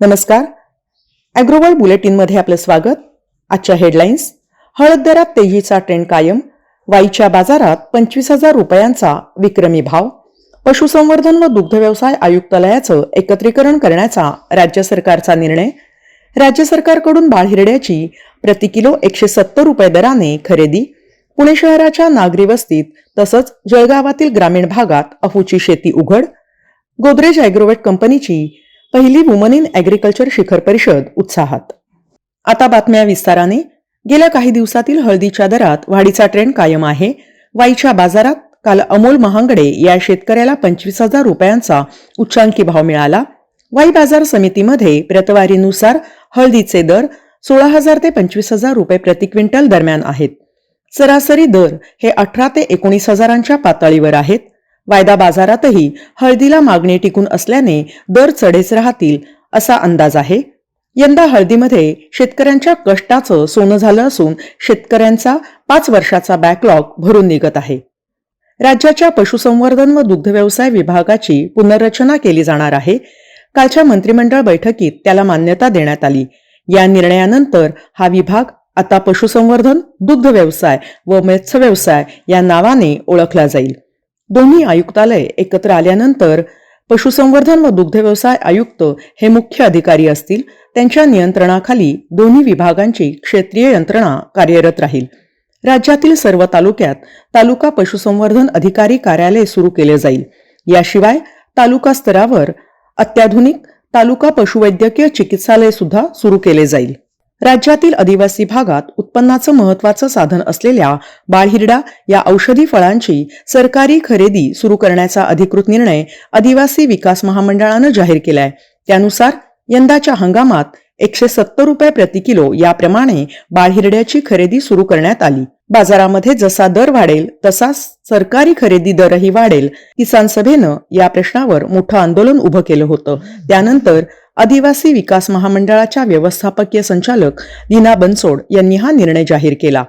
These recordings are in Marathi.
नमस्कार. ॲग्रोवर्ल्ड बुलेटिनमध्ये आपलं स्वागत. आजच्या हेडलाईन्स हळद दरात तेजीचा ट्रेंड कायम वाईच्या बाजारात पंचवीस हजार रुपयांचा विक्रमी भाव पशुसंवर्धन व दुग्धव्यवसाय आयुक्तालयाचं एकत्रीकरण करण्याचा राज्य सरकारचा निर्णय राज्य सरकारकडून बाळहिरड्याची प्रति किलो एकशे सत्तर रुपये दराने खरेदी पुणे शहराच्या नागरी वस्तीत तसंच जळगावातील ग्रामीण भागात अफूची शेती उघड गोदरेज ॲग्रोवेट कंपनीची पहिली वुमन इन ॲग्रिकल्चर शिखर परिषद उत्साहात. आता बातम्या विस्ताराने. गेल्या काही दिवसातील हळदीच्या दरात वाढीचा ट्रेंड कायम आहे. वाईच्या बाजारात काल अमोल महांगडे या शेतकऱ्याला पंचवीस हजार रुपयांचा उच्चांकी भाव मिळाला. वाई बाजार समितीमध्ये प्रतवारीनुसार हळदीचे दर सोळा हजार ते पंचवीस हजार रुपये प्रति क्विंटल दरम्यान आहेत. सरासरी दर हे अठरा ते एकोणीस हजारांच्या पातळीवर आहेत. वायदा बाजारातही हळदीला मागणी टिकून असल्याने दर चढेच राहतील असा अंदाज आहे. यंदा हळदीमध्ये शेतकऱ्यांच्या कष्टाचं सोनं झालं असून शेतकऱ्यांचा पाच वर्षाचा बॅकलॉग भरून निघत आहे. राज्याच्या पशुसंवर्धन व दुग्धव्यवसाय विभागाची पुनर्रचना केली जाणार आहे. कालच्या मंत्रिमंडळ बैठकीत त्याला मान्यता देण्यात आली. या निर्णयानंतर हा विभाग आता पशुसंवर्धन दुग्ध व्यवसाय व मत्स्य व्यवसाय या नावाने ओळखला जाईल. दोन्ही आयुक्तालय एकत्र आल्यानंतर पशुसंवर्धन व दुग्धव्यवसाय आयुक्त हे मुख्य अधिकारी असतील त्यांच्या नियंत्रणाखाली दोन्ही विभागांची क्षेत्रीय यंत्रणा कार्यरत राहील. राज्यातील सर्व तालुक्यात तालुका पशुसंवर्धन अधिकारी कार्यालय सुरू केले जाईल. याशिवाय तालुका स्तरावर अत्याधुनिक तालुका पशुवैद्यकीय चिकित्सालय सुद्धा सुरू केले जाईल. राज्यातील आदिवासी भागात उत्पन्नाचं महत्वाचं साधन असलेल्या बाळहिरडा या औषधी फळांची सरकारी खरेदी सुरू करण्याचा अधिकृत निर्णय आदिवासी विकास महामंडळानं जाहीर केलाय. त्यानुसार यंदाच्या हंगामात एकशे सत्तर रुपये प्रति किलो याप्रमाणे बाळहिरड्याची खरेदी सुरू करण्यात आली. बाजारामध्ये जसा दर वाढेल तसा सरकारी खरेदी दरही वाढेल. किसान सभेनं या प्रश्नावर मोठं आंदोलन उभं केलं होतं. त्यानंतर आदिवासी विकास महामंडळाच्या व्यवस्थापकीय संचालक दीना बनसोड यांनी हा निर्णय जाहीर केला.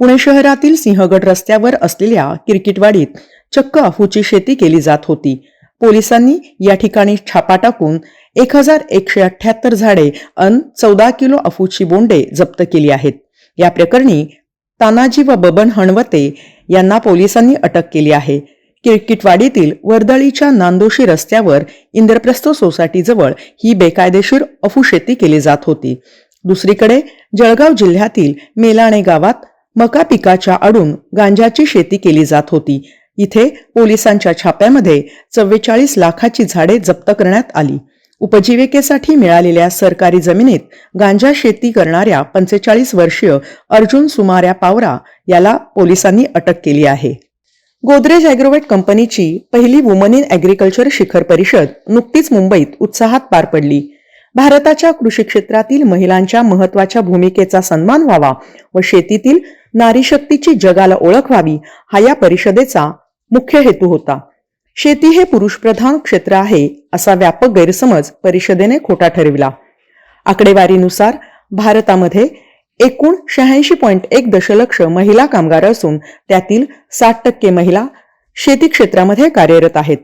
पुणे शहरातील सिंहगड रस्त्यावर असलेल्या किरकिटवाडीत चक्क अफूची शेती केली जात होती. पोलिसांनी या ठिकाणी छापा टाकून एक हजार एकशे अठ्याहत्तर झाडे अन चौदा किलो अफूची बोंडे जप्त केली आहेत. या प्रकरणी तानाजी व बबन हणवते यांना पोलिसांनी अटक केली आहे. किरकिटवाडीतील वर्दळीच्या नांदोशी रस्त्यावर इंद्रप्रस्थ सोसायटीजवळ ही बेकायदेशीर अफू शेती केली जात होती. दुसरीकडे जळगाव जिल्ह्यातील मेलाणे गावात मका पिकाच्या आडून गांजाची शेती केली जात होती. इथे पोलिसांच्या छाप्यामध्ये चव्वेचाळीस लाखाची झाडे जप्त करण्यात आली. उपजीविकेसाठी मिळालेल्या सरकारी जमिनीत गांजा शेती करणाऱ्या पंचेचाळीस वर्षीय अर्जुन सुमाऱ्या पावरा याला पोलिसांनी अटक केली आहे. गोदरेज ॲग्रोवेट कंपनीची पहिली वुमन इन ॲग्रिकल्चर शिखर परिषद नुकतीच मुंबईत उत्साहात पार पडली. भारताच्या कृषी क्षेत्रातील महिलांच्या महत्त्वाच्या भूमिकेचा सन्मान व्हावा व शेतीतील नारीशक्तीची जगाला ओळख व्हावी हा या परिषदेचा मुख्य हेतू होता. शेती हे पुरुषप्रधान क्षेत्र आहे असा व्यापक गैरसमज परिषदेने खोटा ठरविला. आकडेवारीनुसार भारतामध्ये एकूण शहाऐंशी पॉईंट एक दशलक्ष महिला कामगार असून त्यातील साठ टक्के महिला शेती क्षेत्रामध्ये कार्यरत आहेत.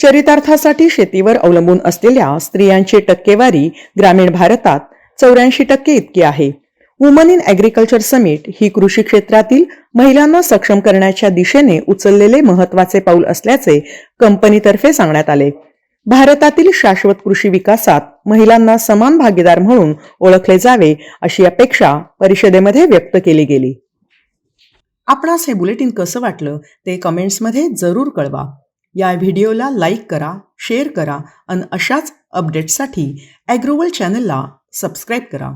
चरितार्थासाठी शेतीवर अवलंबून असलेल्या स्त्रियांची टक्केवारी ग्रामीण भारतात चौऱ्याऐंशी टक्के इतकी आहे. वुमन इन ॲग्रिकल्चर समिट ही कृषी क्षेत्रातील महिलांना सक्षम करण्याच्या दिशेने उचललेले महत्त्वाचे पाऊल असल्याचे कंपनीतर्फे सांगण्यात आले. भारतातील शाश्वत कृषी विकासात महिलांना समान भागीदार म्हणून ओळखले जावे अशी अपेक्षा परिषदेमध्ये व्यक्त केली गेली. आपणास हे बुलेटिन कसं वाटलं ते कमेंट्समध्ये जरूर कळवा. या व्हिडिओला लाईक करा शेअर करा आणि अशाच अपडेट्ससाठी ॲग्रोवल चॅनलला सबस्क्राईब करा.